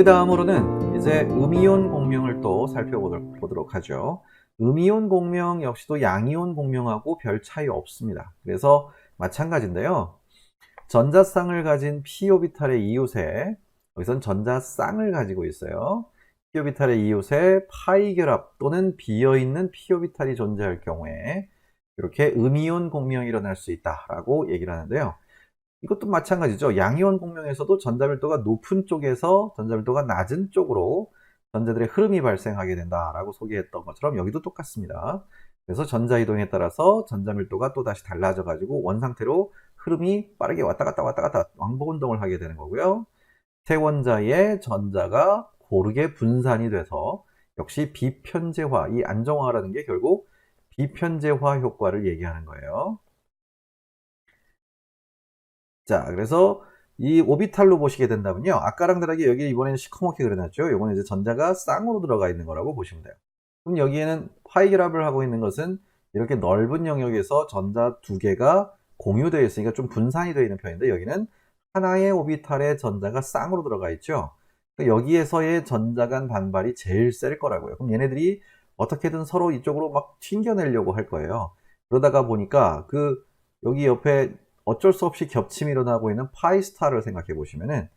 그 다음으로는 이제 음이온 공명을 또 살펴보도록 하죠. 음이온 공명 역시도 양이온 공명하고 별 차이 없습니다. 그래서 마찬가지인데요. 전자쌍을 가진 P오비탈의 이웃에 여기선 전자쌍을 가지고 있어요. P오비탈의 이웃에 파이 결합 또는 비어 있는 P오비탈이 존재할 경우에 이렇게 음이온 공명이 일어날 수 있다라고 얘기를 하는데요. 이것도 마찬가지죠. 양이온 공명에서도 전자밀도가 높은 쪽에서 전자밀도가 낮은 쪽으로 전자들의 흐름이 발생하게 된다라고 소개했던 것처럼 여기도 똑같습니다. 그래서 전자 이동에 따라서 전자밀도가 또 다시 달라져 가지고 원 상태로 흐름이 빠르게 왔다 갔다 왔다 갔다 왕복 운동을 하게 되는 거고요. 태원자의 전자가 고르게 분산이 돼서 역시 비편제화, 이 안정화라는 게 결국 비편제화 효과를 얘기하는 거예요. 자, 그래서 이 오비탈로 보시게 된다면요. 아까랑 다르게 여기 이번에는 시커멓게 그려놨죠. 이거는 이제 전자가 쌍으로 들어가 있는 거라고 보시면 돼요. 그럼 여기에는 파이 결합을 하고 있는 것은 이렇게 넓은 영역에서 전자 두 개가 공유되어 있으니까 좀 분산이 되어 있는 편인데 여기는 하나의 오비탈에 전자가 쌍으로 들어가 있죠. 그러니까 여기에서의 전자 간 반발이 제일 셀 거라고요. 그럼 얘네들이 어떻게든 서로 이쪽으로 막 튕겨내려고 할 거예요. 그러다가 보니까 그 여기 옆에 어쩔 수 없이 겹침이 일어나고 있는 파이 스타를 생각해 보시면은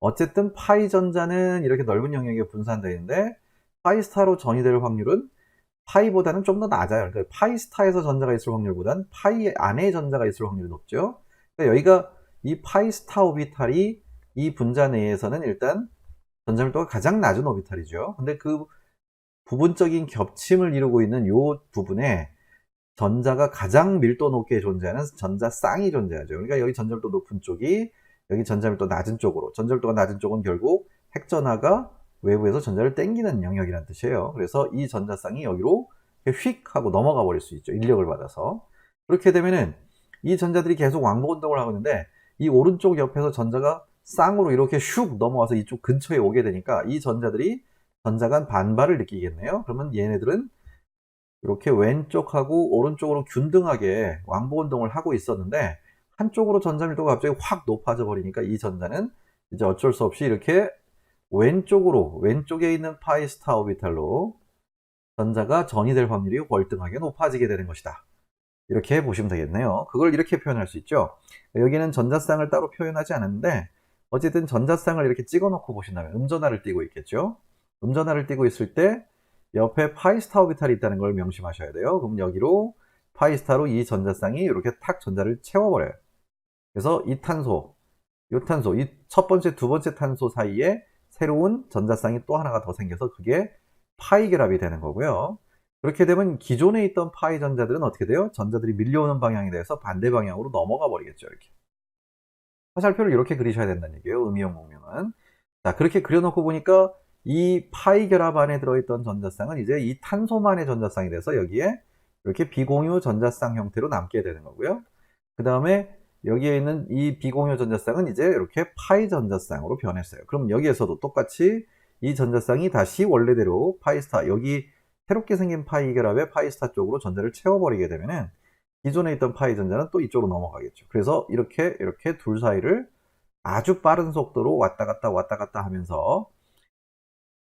어쨌든 파이 전자는 이렇게 넓은 영역에 분산되어 있는데 파이 스타로 전이될 확률은 파이보다는 좀 더 낮아요. 그러니까 파이 스타에서 전자가 있을 확률보다는 파이 안에 전자가 있을 확률이 높죠. 그러니까 여기가 이 파이 스타 오비탈이 이 분자 내에서는 일단 전자밀도가 가장 낮은 오비탈이죠. 근데 그 부분적인 겹침을 이루고 있는 이 부분에 전자가 가장 밀도 높게 존재하는 전자 쌍이 존재하죠. 그러니까 여기 전자밀도 높은 쪽이 여기 전자밀도 낮은 쪽으로 전자밀도가 낮은 쪽은 결국 핵전하가 외부에서 전자를 땡기는 영역이라는 뜻이에요. 그래서 이 전자쌍이 여기로 휙 하고 넘어가 버릴 수 있죠. 인력을 받아서. 그렇게 되면은 이 전자들이 계속 왕복 운동을 하고 있는데 이 오른쪽 옆에서 전자가 쌍으로 이렇게 슉 넘어와서 이쪽 근처에 오게 되니까 이 전자들이 전자 간 반발을 느끼겠네요. 그러면 얘네들은 이렇게 왼쪽하고 오른쪽으로 균등하게 왕복 운동을 하고 있었는데 한쪽으로 전자밀도가 갑자기 확 높아져 버리니까 이 전자는 이제 어쩔 수 없이 이렇게 왼쪽으로 왼쪽에 있는 파이 스타 오비탈로 전자가 전이 될 확률이 월등하게 높아지게 되는 것이다. 이렇게 보시면 되겠네요. 그걸 이렇게 표현할 수 있죠. 여기는 전자쌍을 따로 표현하지 않았는데 어쨌든 전자쌍을 이렇게 찍어 놓고 보신다면 음전화를 띄고 있겠죠. 음전화를 띄고 있을 때 옆에 파이스타 오비탈이 있다는 걸 명심하셔야 돼요. 그럼 여기로 파이스타로 이 전자쌍이 이렇게 탁 전자를 채워버려요. 그래서 이 탄소, 이 탄소, 이 첫 번째, 두 번째 탄소 사이에 새로운 전자쌍이 또 하나가 더 생겨서 그게 파이 결합이 되는 거고요. 그렇게 되면 기존에 있던 파이 전자들은 어떻게 돼요? 전자들이 밀려오는 방향에 대해서 반대 방향으로 넘어가 버리겠죠. 이렇게. 화살표를 이렇게 그리셔야 된다는 얘기예요. 음이온 공명은. 자, 그렇게 그려놓고 보니까 이 파이 결합 안에 들어있던 전자쌍은 이제 이 탄소만의 전자쌍이 돼서 여기에 이렇게 비공유 전자쌍 형태로 남게 되는 거고요. 그 다음에 여기에 있는 이 비공유 전자쌍은 이제 이렇게 파이 전자쌍으로 변했어요. 그럼 여기에서도 똑같이 이 전자쌍이 다시 원래대로 파이스타 여기 새롭게 생긴 파이 결합의 파이스타 쪽으로 전자를 채워버리게 되면은 기존에 있던 파이 전자는 또 이쪽으로 넘어가겠죠. 그래서 이렇게 이렇게 둘 사이를 아주 빠른 속도로 왔다 갔다 왔다 갔다 하면서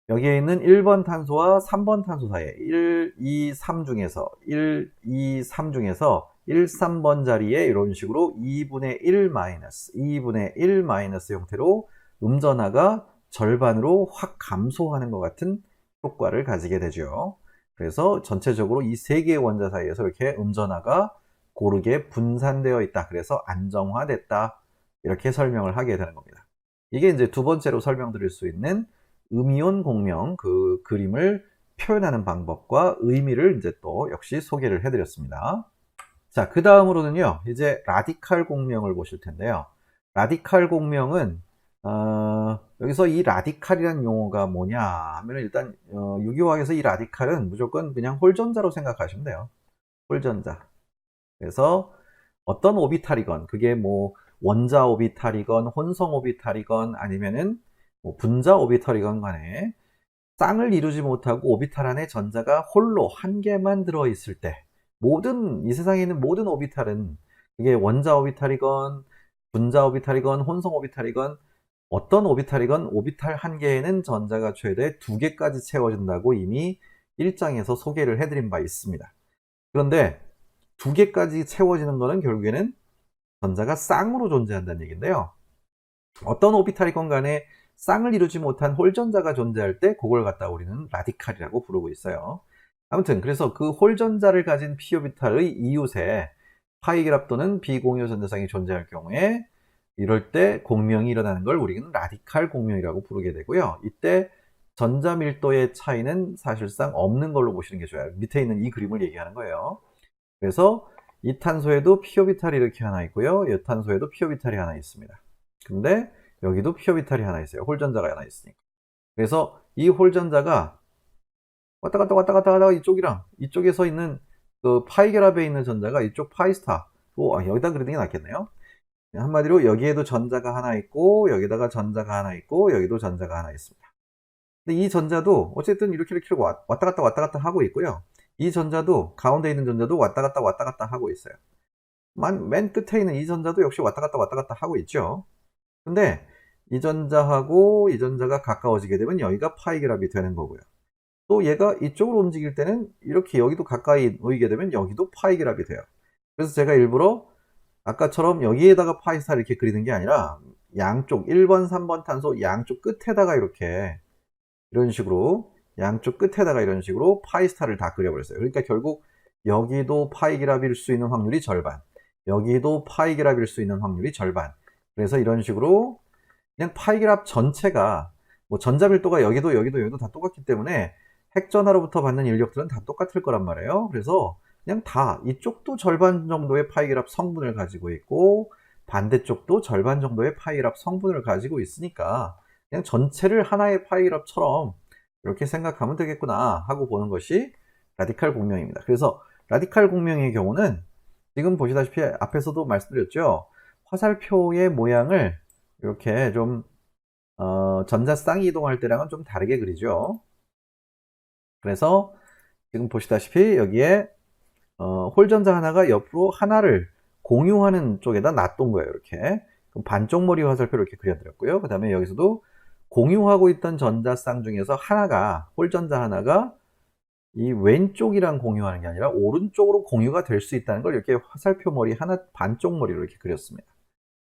여기에 있는 1번 탄소와 3번 탄소 사이에 1, 2, 3 중에서 1, 2, 3 중에서 1, 3번 자리에 이런 식으로 2분의 1 마이너스, 2분의 1 마이너스 형태로 음전하가 절반으로 확 감소하는 것 같은 효과를 가지게 되죠. 그래서 전체적으로 이 세 개의 원자 사이에서 이렇게 음전하가 고르게 분산되어 있다. 그래서 안정화됐다. 이렇게 설명을 하게 되는 겁니다. 이게 이제 두 번째로 설명드릴 수 있는 음이온 공명 그 그림을 표현하는 방법과 의미를 이제 또 역시 소개를 해드렸습니다. 자, 그 다음으로는요, 이제 라디칼 공명을 보실 텐데요. 라디칼 공명은, 어, 여기서 이 라디칼이라는 용어가 뭐냐 하면 일단, 어, 유기화학에서 이 라디칼은 무조건 그냥 홀전자로 생각하시면 돼요. 홀전자. 그래서 어떤 오비탈이건, 그게 뭐, 원자 오비탈이건, 혼성 오비탈이건, 아니면은 뭐 분자 오비탈이건 간에 쌍을 이루지 못하고 오비탈 안에 전자가 홀로 한 개만 들어 있을 때 모든 이 세상에 있는 모든 오비탈은 이게 원자 오비탈이건 분자 오비탈이건 혼성 오비탈이건 어떤 오비탈이건 오비탈 한 개에는 전자가 최대 두 개까지 채워진다고 이미 1장에서 소개를 해드린 바 있습니다. 그런데 두 개까지 채워지는 것은 결국에는 전자가 쌍으로 존재한다는 얘기인데요. 어떤 오비탈이건 간에 쌍을 이루지 못한 홀전자가 존재할 때 그걸 갖다 우리는 라디칼이라고 부르고 있어요. 아무튼 그래서 그 홀전자를 가진 p오비탈의 이웃에 파이 결합 또는 비공유 전자쌍이 존재할 경우에 이럴 때 공명이 일어나는 걸 우리는 라디칼 공명이라고 부르게 되고요. 이때 전자 밀도의 차이는 사실상 없는 걸로 보시는 게 좋아요. 밑에 있는 이 그림을 얘기하는 거예요. 그래서 이 탄소에도 피오비탈이 이렇게 하나 있고요. 이 탄소에도 피오비탈이 하나 있습니다. 근데 여기도 피오비탈이 하나 있어요. 홀전자가 하나 있으니까. 그래서 이 홀전자가 왔다 갔다 왔다 갔다 하다가 이쪽이랑 이쪽에 서 있는 그 파이 결합에 있는 전자가 이쪽 파이스타. 오, 아, 여기다 그리는 게 낫겠네요. 한마디로 여기에도 전자가 하나 있고 여기다가 전자가 하나 있고 여기도 전자가 하나 있습니다. 근데 이 전자도 어쨌든 이렇게 이렇게 왔다 갔다 왔다 갔다 하고 있고요. 이 전자도 가운데 있는 전자도 왔다 갔다 왔다 갔다 하고 있어요. 맨, 맨 끝에 있는 이 전자도 역시 왔다 갔다 왔다 갔다 하고 있죠. 근데 이 전자하고 이 전자가 가까워지게 되면 여기가 파이 결합이 되는 거고요. 또 얘가 이쪽으로 움직일 때는 이렇게 여기도 가까이 놓이게 되면 여기도 파이 결합이 돼요. 그래서 제가 일부러 아까처럼 여기에다가 파이 스타를 이렇게 그리는 게 아니라 양쪽 1번, 3번 탄소 양쪽 끝에다가 이렇게 이런 식으로 양쪽 끝에다가 이런 식으로 파이 스타를 다 그려버렸어요. 그러니까 결국 여기도 파이기랍일 수 있는 확률이 절반, 여기도 파이기랍일 수 있는 확률이 절반. 그래서 이런 식으로 그냥 파이기랍 전체가 뭐 전자밀도가 여기도 여기도 여기도 다 똑같기 때문에 핵전하로부터 받는 인력들은 다 똑같을 거란 말이에요. 그래서 그냥 다 이쪽도 절반 정도의 파이 결합 성분을 가지고 있고 반대쪽도 절반 정도의 파이 결합 성분을 가지고 있으니까 그냥 전체를 하나의 파이 결합처럼 이렇게 생각하면 되겠구나 하고 보는 것이 라디칼 공명입니다. 그래서 라디칼 공명의 경우는 지금 보시다시피 앞에서도 말씀드렸죠. 화살표의 모양을 이렇게 좀 어, 전자 쌍이 이동할 때랑은 좀 다르게 그리죠. 그래서 지금 보시다시피 여기에 어, 홀전자 하나가 옆으로 하나를 공유하는 쪽에다 놔둔 거예요. 이렇게. 반쪽 머리 화살표를 이렇게 그려드렸고요. 그 다음에 여기서도 공유하고 있던 전자 쌍 중에서 하나가, 홀전자 하나가 이 왼쪽이랑 공유하는 게 아니라 오른쪽으로 공유가 될 수 있다는 걸 이렇게 화살표 머리 하나, 반쪽 머리로 이렇게 그렸습니다.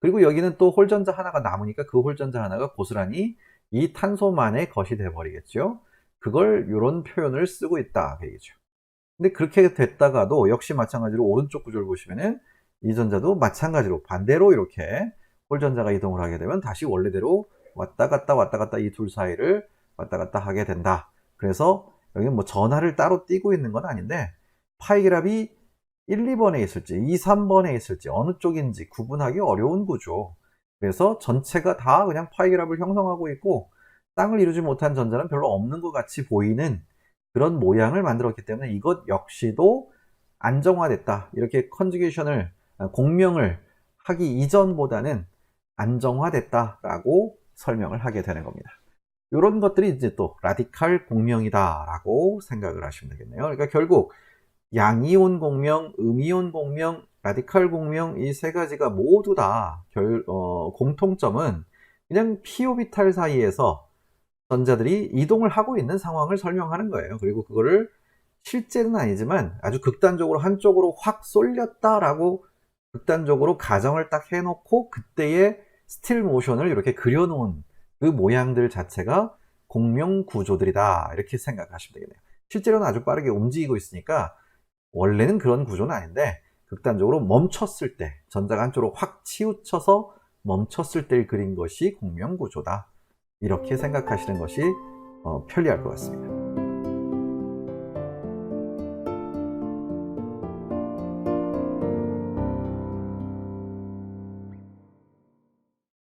그리고 여기는 또 홀전자 하나가 남으니까 그 홀전자 하나가 고스란히 이 탄소만의 것이 돼버리겠죠. 그걸 이런 표현을 쓰고 있다. 그 얘기죠. 근데 그렇게 됐다가도 역시 마찬가지로 오른쪽 구조를 보시면은 이 전자도 마찬가지로 반대로 이렇게 홀전자가 이동을 하게 되면 다시 원래대로 왔다 갔다 왔다 갔다 이 둘 사이를 왔다 갔다 하게 된다. 그래서 여기는 뭐 전하를 따로 띄고 있는 건 아닌데 파이결합이 1, 2번에 있을지 2, 3번에 있을지 어느 쪽인지 구분하기 어려운 구조. 그래서 전체가 다 그냥 파이결합을 형성하고 있고 땅을 이루지 못한 전자는 별로 없는 것 같이 보이는 그런 모양을 만들었기 때문에 이것 역시도 안정화됐다. 이렇게 컨주게이션을 아, 공명을 하기 이전보다는 안정화됐다라고 설명을 하게 되는 겁니다. 이런 것들이 이제 또 라디칼 공명이다라고 생각을 하시면 되겠네요. 그러니까 결국 양이온 공명, 음이온 공명, 라디칼 공명 이 세 가지가 모두 다 결, 어, 공통점은 그냥 피오비탈 사이에서 전자들이 이동을 하고 있는 상황을 설명하는 거예요. 그리고 그거를 실제는 아니지만 아주 극단적으로 한쪽으로 확 쏠렸다라고 극단적으로 가정을 딱 해놓고 그때의 스틸 모션을 이렇게 그려놓은 그 모양들 자체가 공명 구조들이다 이렇게 생각하시면 되겠네요. 실제로는 아주 빠르게 움직이고 있으니까 원래는 그런 구조는 아닌데 극단적으로 멈췄을 때 전자가 한쪽으로 확 치우쳐서 멈췄을 때 그린 것이 공명 구조다. 이렇게 생각하시는 것이 어, 편리할 것 같습니다.